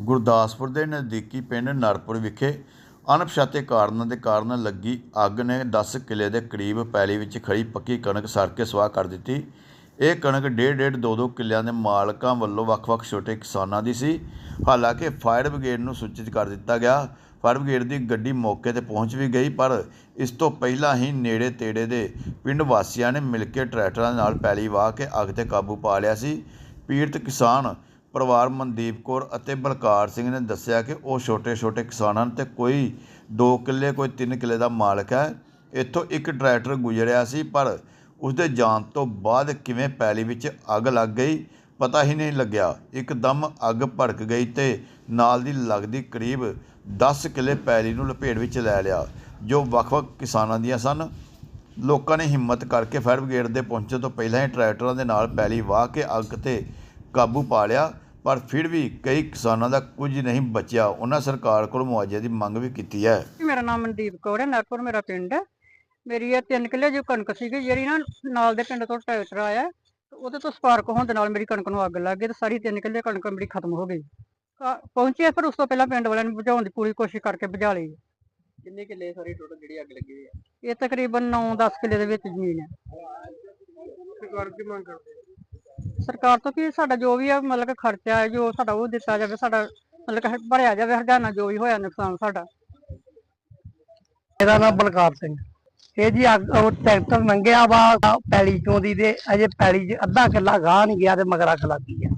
ਗੁਰਦਾਸਪੁਰ ਦੇ ਨਜ਼ਦੀਕੀ ਪਿੰਡ ਨਰਪੁਰ ਵਿਖੇ ਅਣਪਛਾਤੇ ਕਾਰਨਾਂ ਦੇ ਕਾਰਨ ਲੱਗੀ ਅੱਗ ਨੇ 10 ਕਿੱਲੇ ਦੇ ਕਰੀਬ ਪੈਲੀ ਵਿੱਚ ਖੜੀ ਪੱਕੀ ਕਣਕ ਸੜ ਕੇ ਸਵਾਹ ਕਰ ਦਿੱਤੀ। ਇਹ ਕਣਕ ਡੇਢ ਡੇਢ ਦੋ ਦੋ ਕਿੱਲਿਆਂ ਦੇ ਮਾਲਕਾਂ ਵੱਲੋਂ ਵੱਖ-ਵੱਖ ਛੋਟੇ ਕਿਸਾਨਾਂ ਦੀ ਸੀ। ਹਾਲਾਂਕਿ ਫਾਇਰ ਬ੍ਰਿਗੇਡ ਨੂੰ ਸੂਚਿਤ ਕਰ ਦਿੱਤਾ ਗਿਆ, ਫਾਇਰ ਬ੍ਰਿਗੇਡ ਦੀ ਗੱਡੀ ਮੌਕੇ ਤੇ ਪਹੁੰਚ ਵੀ ਗਈ, ਪਰ ਇਸ ਤੋਂ ਪਹਿਲਾਂ ਹੀ ਨੇੜੇ ਤੇੜੇ ਦੇ ਪਿੰਡ ਵਾਸੀਆਂ ਨੇ ਮਿਲ ਕੇ ਟਰੈਕਟਰਾਂ ਨਾਲ ਪੈਲੀ ਵਾਹ ਕੇ ਅੱਗ ਤੇ ਕਾਬੂ ਪਾ ਲਿਆ ਸੀ। ਪੀੜਤ ਕਿਸਾਨ ਪਰਿਵਾਰ ਮਨਦੀਪ ਕੌਰ ਅਤੇ ਬਲਕਾਰ ਸਿੰਘ ਨੇ ਦੱਸਿਆ ਕਿ ਉਹ ਛੋਟੇ-ਛੋਟੇ ਕਿਸਾਨਾਂ ਤੇ ਕੋਈ 2 ਕਿੱਲੇ, ਕੋਈ 3 ਕਿੱਲੇ ਦਾ ਮਾਲਕ ਹੈ। ਇੱਥੋਂ ਇੱਕ ਟਰੈਕਟਰ ਗੁਜ਼ਰਿਆ ਸੀ, ਪਰ ਉਸਦੇ ਜਾਣ ਤੋਂ ਬਾਅਦ ਕਿਵੇਂ ਪੈਲੀ ਵਿੱਚ ਅੱਗ ਲੱਗ ਗਈ, ਪਤਾ ਹੀ ਨਹੀਂ ਲੱਗਿਆ। ਇੱਕਦਮ ਅੱਗ ਭੜਕ ਗਈ ਤੇ ਨਾਲ ਦੀ ਲੱਗਦੀ ਕਰੀਬ 10 ਕਿੱਲੇ ਪੈਲੀ ਨੂੰ ਲਪੇਟ ਵਿੱਚ ਲੈ ਲਿਆ, ਜੋ ਵੱਖ-ਵੱਖ ਕਿਸਾਨਾਂ ਦੀਆਂ ਸਨ। ਲੋਕਾਂ ਨੇ ਹਿੰਮਤ ਕਰਕੇ ਫਾਇਰ ਬ੍ਰਿਗੇਡ ਦੇ ਪਹੁੰਚਣ ਤੋਂ ਪਹਿਲਾਂ ਹੀ ਟਰੈਕਟਰਾਂ ਦੇ ਨਾਲ ਪੈਲੀ ਵਾਹ ਕੇ ਅੱਗ ਤੇ ਕਾਬੂ ਪਾ ਲਿਆ ਪਰ ਫਿਰ ਵੀ ਕਈ ਕਿਸਾਨਾਂ ਦਾ ਕੁਝ ਨਹੀਂ ਬਚਿਆ। ਉਹਨਾਂ ਸਰਕਾਰ ਕੋਲ ਮੁਆਵਜ਼ੇ ਦੀ ਮੰਗ ਵੀ ਕੀਤੀ ਹੈ। ਮੇਰਾ ਨਾਮ ਮਨਦੀਪ ਕੌਰ ਹੈ ਨਰਪੁਰ ਮੇਰਾ ਪਿੰਡ ਹੈ। ਮੇਰੀ ਇਹ 3 ਕਿੱਲੇ ਜੋ ਕਣਕ ਸੀਗੀ ਜਿਹੜੀ ਨਾ ਨਾਲ ਦੇ ਪਿੰਡ ਤੋਂ ਟਰੈਕਟਰ ਆਇਆ ਉਹਦੇ ਤੋਂ ਸਪਾਰਕ ਹੋਣ ਦੇ ਨਾਲ ਮੇਰੀ ਕਣਕ ਨੂੰ ਅੱਗ ਲੱਗ ਗਈ ਤੇ ਸਾਰੀ 3 ਕਿੱਲੇ ਕਣਕ ਮੇਰੀ ਖਤਮ ਹੋ ਗਈ। ਪਹੁੰਚੇ ਪਰ ਉਸ ਤੋਂ ਪਹਿਲਾਂ ਪਿੰਡ ਵਾਲਿਆਂ ਨੇ ਬੁਝਾਉਣ ਦੀ ਪੂਰੀ ਕੋਸ਼ਿਸ਼ ਕਰਕੇ ਬੁਝਾ ਲਈ। ਕਿੰਨੇ ਕਿੱਲੇ ਸਾਰੀ ਟੋਟਲ ਜਿਹੜੀ ਅੱਗ ਲੱਗੀ ਹੋਈ ਹੈ ਇਹ ਤਕਰੀਬਨ 9-10 ਕਿੱਲੇ ਦੇ ਵਿੱਚ ਜ਼ਮੀਨ ਹੈ। ਸਰਕਾਰ ਕੀ ਮੰਗ ਕਰਦੇ ਸਰਕਾਰ ਤੋਂ ਕੀ ਸਾਡਾ ਜੋ ਵੀ ਆ, ਮਤਲਬ ਕਿ ਖਰਚਾ ਹੈ, ਜੋ ਸਾਡਾ ਉਹ ਦਿੱਤਾ ਜਾਵੇ, ਸਾਡਾ ਮਤਲਬ ਕਿ ਭਰਿਆ ਜਾਵੇ, ਹਰਜਾਨਾ ਜੋ ਵੀ ਹੋਇਆ ਨੁਕਸਾਨ ਸਾਡਾ। ਮੇਰਾ ਨਾਮ ਬਲਕਾਰ ਸਿੰਘ। ਇਹ ਜੀ ਅੱਗ, ਉਹ ਟਰੈਕਟਰ ਲੰਘਿਆ ਵਾ, ਪੈਲੀ ਚੋਂ ਦੀ ਤੇ ਅਜੇ ਪੈਲੀ 'ਚ ਅੱਧਾ ਕਿੱਲਾ ਗਾਹ ਨਹੀਂ ਗਿਆ ਤੇ ਮਗਰਾ ਖਲਾ ਗਈ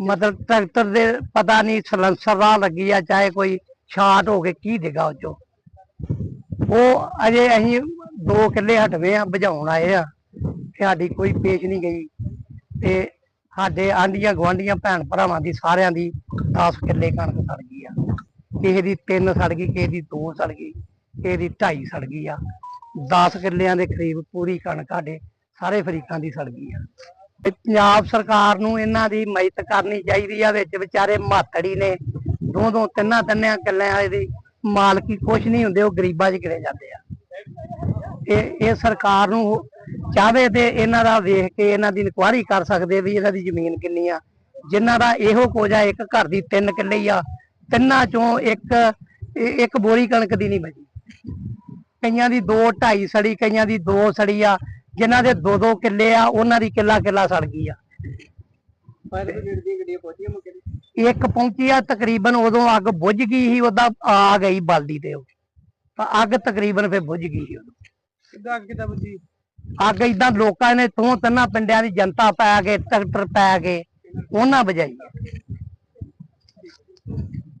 ਮਤਲਬ ਟਰੈਕਟਰ ਦੇ ਪਤਾ ਨਹੀਂ ਸਲੈਂਸਰ ਰਾਹ ਲੱਗੀ ਆ, ਚਾਹੇ ਕੋਈ ਸ਼ਾਰਟ ਹੋ ਕੇ ਕੀ ਡਿੱਗਾ ਉਹ ਚੋਂ। ਉਹ ਅਜੇ ਅਸੀਂ ਦੋ ਕਿੱਲੇ ਹਟਵੇਂ ਆ, ਬੁਝਾਉਣ ਆਏ ਆ। ਸਾਡੀ ਕੋਈ ਪੇਸ਼ ਨਹੀਂ ਗਈ। ਤੇ ਸਾਡੇ ਆਂਡੀਆਂ ਗਵਾਂਡੀਆਂ ਭੈਣ ਭਰਾਵਾਂ ਦੀ ਸਾਰਿਆਂ ਦੀ 10 ਕਿੱਲੇ ਕਣਕ ਸੜ ਗਈ ਆ। ਕਿਸੇ ਦੀ 3 ਸੜ ਗਈ, ਕਿਸੇ ਦੀ 2 ਸੜ ਗਈ, ਕਿਸੇ ਦੀ 2.5 ਸੜ ਗਈ ਆ। 10 ਕਿੱਲਿਆਂ ਦੇ ਕਰੀਬ ਪੂਰੀ ਕਣਕ ਸਾਡੇ ਸਾਰੇ ਫਰੀਕਾਂ ਦੀ ਸੜ ਗਈ ਆ। ਤੇ ਪੰਜਾਬ ਸਰਕਾਰ ਨੂੰ ਇਹਨਾਂ ਦੀ ਮਦਦ ਕਰਨੀ ਚਾਹੀਦੀ ਆ, ਵਿੱਚ ਵਿਚਾਰੇ ਮਾਤੜੀ ਨੇ। ਦੋ ਦੋ ਤਿੰਨਾਂ ਤਿੰਨਿਆਂ ਕਿੱਲਿਆਂ ਵਾਲੇ ਦੀ ਮਾਲਕੀ ਕੁਛ ਨਹੀਂ ਹੁੰਦੇ, ਉਹ ਗਰੀਬਾਂ 'ਚ ਗਿਰੇ ਜਾਂਦੇ ਆ। ਇਹ ਇਹ ਸਰਕਾਰ ਨੂੰ ਚਾਹਵੇ ਤੇ ਇਹਨਾਂ ਦਾ ਵੇਖ ਕੇ ਇਹਨਾਂ ਦੀ ਇਨਕੁਆਇਰੀ ਕਰ ਸਕਦੇ ਵੀ ਇਹਨਾਂ ਦੀ ਜ਼ਮੀਨ ਕਿੰਨੀ ਆ। ਜਿਨ੍ਹਾਂ ਦਾ ਇਹੋ ਆ ਇੱਕ ਘਰ ਦੀ ਤਿੰਨ ਕਿੱਲੇ ਆ ਤਿੰਨਾਂ ਚੋਂ ਇੱਕ ਇੱਕ ਬੋਰੀ ਕਣਕ ਦੀ ਨਹੀਂ ਬਚੀ। ਕਈਆਂ ਦੀ 2 2.5 ਸੜੀ ਕਈਆਂ ਦੀ 2 ਸੜੀ ਆ। ਜਿਨ੍ਹਾਂ ਦੇ 2 2 ਕਿੱਲੇ ਆ ਉਹਨਾਂ ਦੀ ਕਿੱਲਾ ਕਿੱਲਾ ਸੜ ਗਈ ਆ। ਇੱਕ ਪਹੁੰਚੀ ਆ ਤਕਰੀਬਨ ਉਦੋਂ ਅੱਗ ਬੁੱਝ ਗਈ ਸੀ ਉਹਦਾ ਆ ਗਈ ਬਲਦੀ ਤੇ ਉਹ। ਤਾਂ ਅੱਗ ਤਕਰੀਬਨ ਫਿਰ ਬੁੱਝ ਗਈ ਸੀ ਉਦੋਂ। ਕਿੱਦਾਂ ਅੱਗ ਕਿੱਦਾਂ ਬੁਝੀ? ਅੱਗ ਇਦਾਂ ਲੋਕਾਂ ਨੇ ਤੋਂ ਤਿੰਨਾਂ ਪਿੰਡਾਂ ਦੀ ਜਨਤਾ ਪੈ ਕੇ ਟਰੈਕਟਰ ਪੈ ਕੇ ਉਹਨਾਂ ਬਜਾਈ